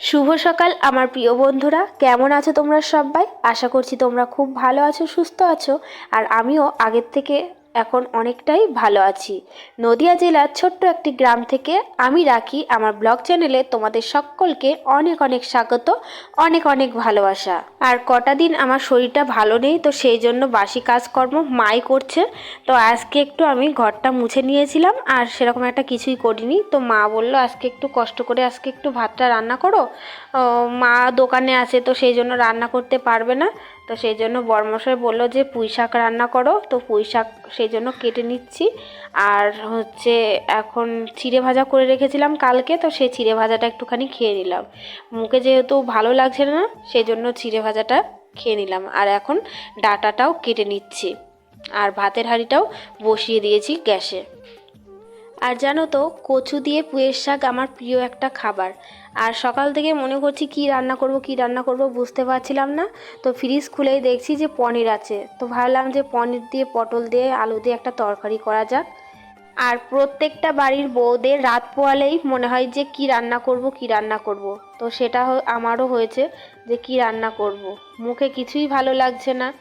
শুভ সকাল, আমার প্রিয় বন্ধুরা। কেমন আছো তোমরা সবাই? আশা করছি তোমরা খুব ভালো আছো, সুস্থ আছো। আর আমিও আগের থেকে এখন অনেকটাই ভালো আছি। নদিয়া জেলার ছোট্ট একটি গ্রাম থেকে আমি রাখি আমার ব্লগ চ্যানেলে তোমাদের সকলকে অনেক অনেক স্বাগত, অনেক অনেক ভালোবাসা। আর কটা দিন আমার শরীরটা ভালো নেই, তো সেই জন্য বাসি কাজকর্ম মাই করছে। তো আজকে একটু আমি ঘরটা মুছে নিয়েছিলাম আর সেরকম একটা কিছুই করিনি। তো মা বলল, আজকে একটু কষ্ট করে আজকে একটু ভাতটা রান্না করো। মা দোকানে আছে, তো সেই জন্য রান্না করতে পারবে না। তো সেই জন্য বরমশাই বলল যে পুঁই শাক রান্না করো। তো পুঁই শাক সেই জন্য কেটে নিচ্ছি। আর হচ্ছে এখন চিড়ে ভাজা করে রেখেছিলাম কালকে, তো সেই চিড়ে ভাজাটা একটুখানি খেয়ে নিলাম। মুখে যেহেতু ভালো লাগছে না, সেই জন্য চিড়ে ভাজাটা খেয়ে নিলাম। আর এখন ডাটাটাও কেটে নিচ্ছি। আর ভাতের হাঁড়িটাও বসিয়ে দিয়েছি গ্যাসে। আর জানো তো, কচু দিয়ে পুঁয়ের শাক আমার প্রিয় একটা খাবার। আর সকাল থেকে মনে করছি কি রান্না করব, কি রান্না করব বুঝতে পারছিলাম না। তো ফ্রিজ খুলেই দেখছি যে পনির আছে। তো ভাবলাম যে পনির দিয়ে, পটল দিয়ে, আলু দিয়ে একটা তরকারি করা যাক। আর প্রত্যেকটা বাড়ির বউদের রাত পোয়ালেই মনে হয় যে কি রান্না করব, কি রান্না করব। তো সেটা আমারও হয়েছে যে কি রান্না করব। মুখে কিছুই ভালো লাগছে না।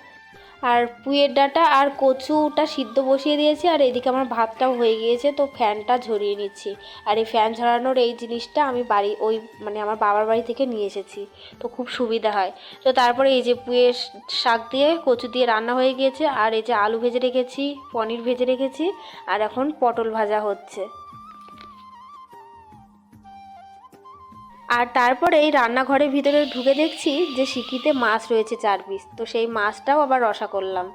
আর পুঁয়ের ডাঁটা আর কচুটা সিদ্ধ বসিয়ে দিয়েছি, আর এদিকে আমার ভাতটাও হয়ে গিয়েছে, তো ফ্যানটা ঝরিয়ে নিচ্ছি। আর এই ফ্যান ঝরানোর এই জিনিসটা আমি বাড়ি, ওই মানে আমার বাবার বাড়ি থেকে নিয়ে এসেছি, তো খুব সুবিধা হয়। তো তারপরে এই যে পুঁয়ের শাক দিয়ে কচু দিয়ে রান্না হয়ে গিয়েছে, আর এই যে আলু ভেজে রেখেছি, পনির ভেজে রেখেছি, আর এখন পটল ভাজা হচ্ছে। আর তারপরে এই রান্নাঘরের ভিতরে ঢুকে দেখছি যে সিকিতে মাছ রয়েছে চার পিস। তো সেই মাছটাও আবার রসা করলাম।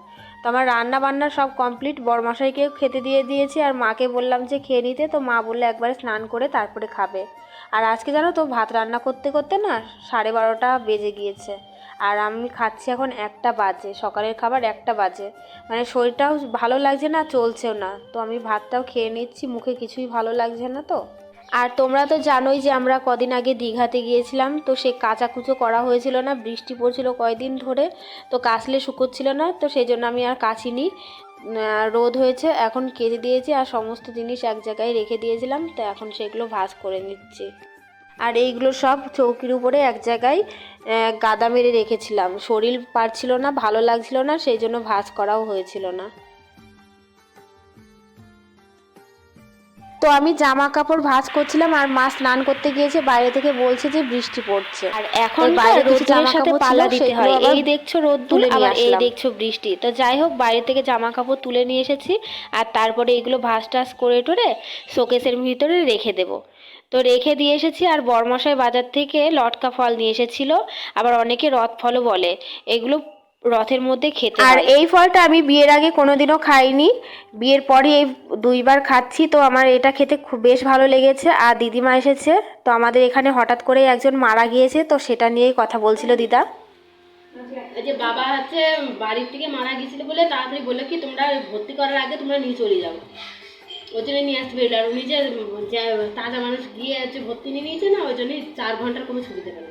তো আমার রান্না বান্না সব কমপ্লিট। বরমশাইকেও খেতে দিয়ে দিয়েছি আর মাকে বললাম যে খেয়ে নিতে। তো মা বললে একবারে স্নান করে তারপরে খাবে। আর আজকে জানো তো ভাত রান্না করতে করতে না সাড়ে বারোটা বেজে গিয়েছে। আর আমি খাচ্ছি এখন একটা বাজে। সকালের খাবার একটা বাজে। মানে শরীরটাও ভালো লাগছে না, চলছেও না। তো আমি ভাতটাও খেয়ে নিচ্ছি। মুখে কিছুই ভালো লাগছে না তো। আর তোমরা তো জানোই যে আমরা কদিন আগে দীঘাতে গিয়েছিলাম, তো সে কাচাকুচো করা হয়েছিল না, বৃষ্টি পড়ছিল কয়দিন ধরে, তো কাচলে শুকোচ্ছিল না, তো সেই জন্য আমি আর কাচিনি। রোদ হয়েছে, এখন কেটে দিয়েছি আর সমস্ত জিনিস এক জায়গায় রেখে দিয়েছিলাম, তো এখন সেগুলো ভাজ করে নিচ্ছি। আর এইগুলো সব চৌকির উপরে এক জায়গায় গাদা মেরে রেখেছিলাম। শরীর পারছিল না, ভালো লাগছিল না, সেই জন্য ভাজ করাও হয়েছিল না। তো আমি জামা কাপড় ভাঁজ করছিলাম আর মা স্নান করতে গিয়েছে বাইরে থেকে বলছে যে বৃষ্টি পড়ছে। আর এখন বাইরে কিছু জামা কাপড় পাল্লা দিতে হয়। এই দেখছ রোদ তুলে আবার এই দেখছ বৃষ্টি। তো যাই হোক বাইরে থেকে জামা কাপড় তুলে নিয়ে এসেছি আর তারপরে এগুলো ভাঁজ টাজ করে টরে শোকেসের ভিতরে রেখে দেবো। তো রেখে দিয়ে এসেছি আর বরমশাই বাজার থেকে লটকা ফল নিয়ে এসেছিল। আবার অনেকে রথ ফলও বলে। এগুলো রথের মধ্যে খেতে আর এই ফলটা আমি বিয়ের আগে কোনোদিনও খাইনি। বিয়ের পরে এই দুইবার খাচ্ছি তো আমার এটা খেতে খুব বেশ ভালো লেগেছে। আর দিদিমা এসেছে তো আমাদের এখানে হঠাৎ করে একজন মারা গিয়েছে তো সেটা নিয়েই কথা বলছিল দিদা। যে বাবা হচ্ছে বাড়ির থেকে মারা গেছিল বলে তাড়াতাড়ি বলল কি তোমরা ভর্তি করার আগে তোমরা নিয়ে চলে যাও। ওই জন্য নিয়ে আসতে পেরেছিল আর উনি যে তাজা মানুষ গিয়ে হচ্ছে ভর্তি নিয়ে নিয়েছে না ওই জন্যই চার ঘণ্টার কমে ছুটি দেবে না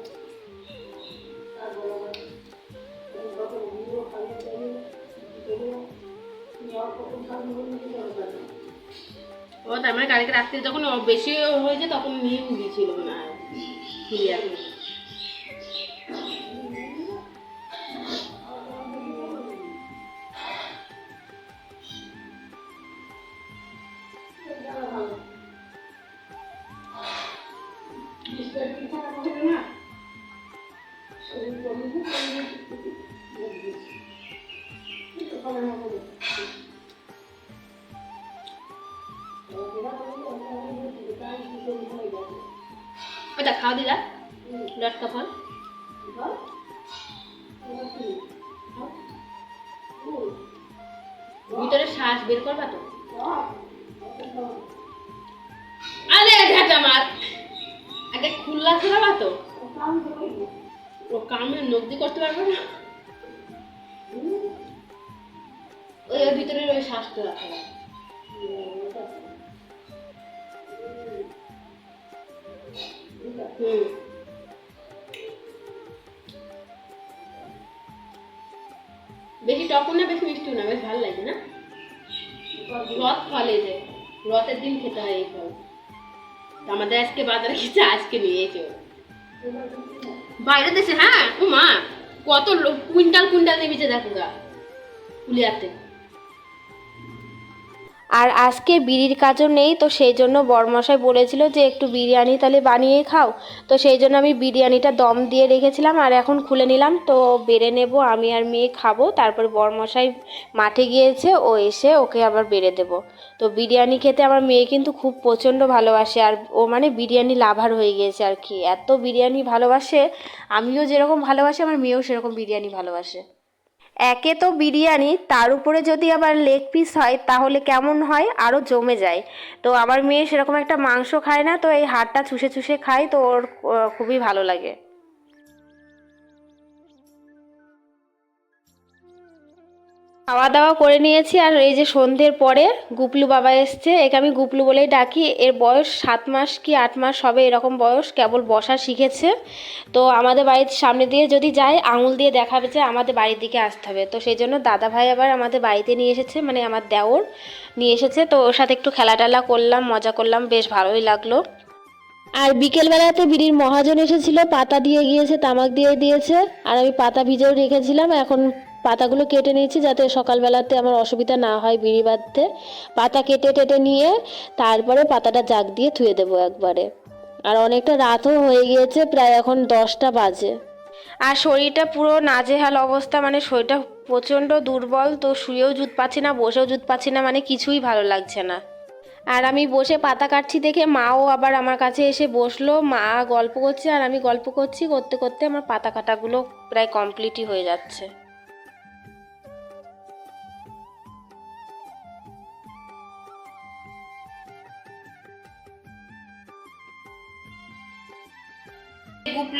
তার মানে কালকে রাত্রে যখন বেশি হয়েছে তখন নিয়ে গিয়েছিল না? ক্লিয়ার ওটা খাওয়া দিদা। লটকা ফল। ভিতরে শ্বাস বের করবা তো? আরে ঘাটা মার আগে খুললা খেলাবা তো? ও কামে নগদি করতে পারবে না। ওই ভিতরে ওই শ্বাসটা রাখা বেশি টকও না, বেশি মিষ্টিও না, বেশ ভালো লাগে না? রথ ফলে যে, রথের দিন খেতে হয় এই ফল। আমাদের আজকে বাজারে গেছে আজকে নিয়েছে ও। বাইরে দেশে হ্যাঁ? ও মা কত কুইন্টাল কুইন্টাল নেমেছে দেখো গা। পুলিয়াতে আর আজকে বিড়ির কাজও নেই, তো সেই জন্য বরমশাই বলেছিল যে একটু বিরিয়ানি তাহলে বানিয়ে খাও। তো সেই জন্য আমি বিরিয়ানিটা দম দিয়ে রেখেছিলাম আর এখন খুলে নিলাম। তো বেড়ে নেব, আমি আর মেয়ে খাব। তারপর বরমশাই মাঠে গিয়েছে, ও এসে ওকে আবার বেড়ে দেবো। তো বিরিয়ানি খেতে আমার মেয়ে কিন্তু খুব প্রচণ্ড ভালোবাসে আর ও মানে বিরিয়ানি লাভার হয়ে গিয়েছে আর কি। এত বিরিয়ানি ভালোবাসে, আমিও যেরকম ভালোবাসি, আমার মেয়েও সেরকম বিরিয়ানি ভালোবাসে। একে তো বিরিয়ানি, তার উপরে যদি আবার লেগ পিস হয়, তাহলে কেমন হয়? আরও জমে যায়। তো আমার মেয়ে সেরকম একটা মাংস খায় না, তো এই হাড়টা চুষে চুষে খায়, তো ওর খুবই ভালো লাগে। খাওয়া দাওয়া করে নিয়েছি আর এই যে সন্ধ্যের পরে গুপলু বাবা এসছে, একে আমি গুপলু বলেই ডাকি। এর বয়স সাত মাস কি আট মাস হবে এরকম বয়স, কেবল বসা শিখেছে। তো আমাদের বাড়ির সামনে দিয়ে যদি যায়, আঙুল দিয়ে দেখাবে যে আমাদের বাড়ির দিকে আসতে হবে। তো সেই জন্য দাদা ভাই আবার আমাদের বাড়িতে নিয়ে এসেছে মানে আমার দেওর নিয়ে এসেছে। তো ওর সাথে একটু খেলা টেলা করলাম, মজা করলাম, বেশ ভালোই লাগল। আর বিকেলবেলাতে বিড়ির মহাজন এসেছিল, পাতা দিয়ে গিয়েছে, তামাক দিয়ে দিয়েছে। আর আমি পাতা ভিজেও রেখেছিলাম, এখন পাতাগুলো কেটে নিয়েছি যাতে সকালবেলাতে আমার অসুবিধা না হয় বিড়ি বাঁধতে। পাতা কেটে টেটে নিয়ে তারপরে পাতাটা জাগ দিয়ে ধুয়ে দেবো একবারে। আর অনেকটা রাতও হয়ে গিয়েছে, প্রায় এখন দশটা বাজে। আর শরীরটা পুরো নাজেহাল অবস্থা মানে শরীরটা প্রচণ্ড দুর্বল, তো শুয়েও জুত পাচ্ছি না, বসেও জুত পাচ্ছি না মানে কিছুই ভালো লাগছে না। আর আমি বসে পাতা কাটছি দেখে মাও আবার আমার কাছে এসে বসল, মা গল্প করছে আর আমি গল্প করছি, করতে করতে আমার পাতা কাটাগুলো প্রায় কমপ্লিটই হয়ে যাচ্ছে।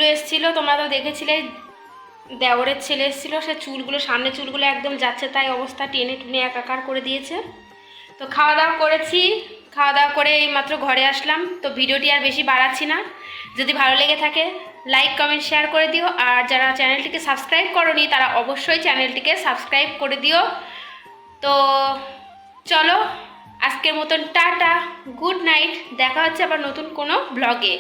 গুপলু এসেছিল, তোমরা তো দেখেছিলে, দেওরের ছেলে এসেছিল, সে চুলগুলো, সামনে চুলগুলো একদম যাচ্ছে, তাই অবস্থা টেনে টুনে একাকার করে দিয়েছে। তো খাওয়া দাওয়া করেছি, খাওয়া দাওয়া করে এই মাত্র ঘরে আসলাম, তো ভিডিওটি আর বেশি বাড়াচ্ছি না। যদি ভালো লেগে থাকে লাইক কমেন্ট শেয়ার করে দিও, আর যারা চ্যানেলটিকে সাবস্ক্রাইব করনি, তারা অবশ্যই চ্যানেলটিকে সাবস্ক্রাইব করে দিও। তো চলো, আজকের মতন টাটা গুড নাইট দেখা হচ্ছে আবার নতুন কোনো ব্লগে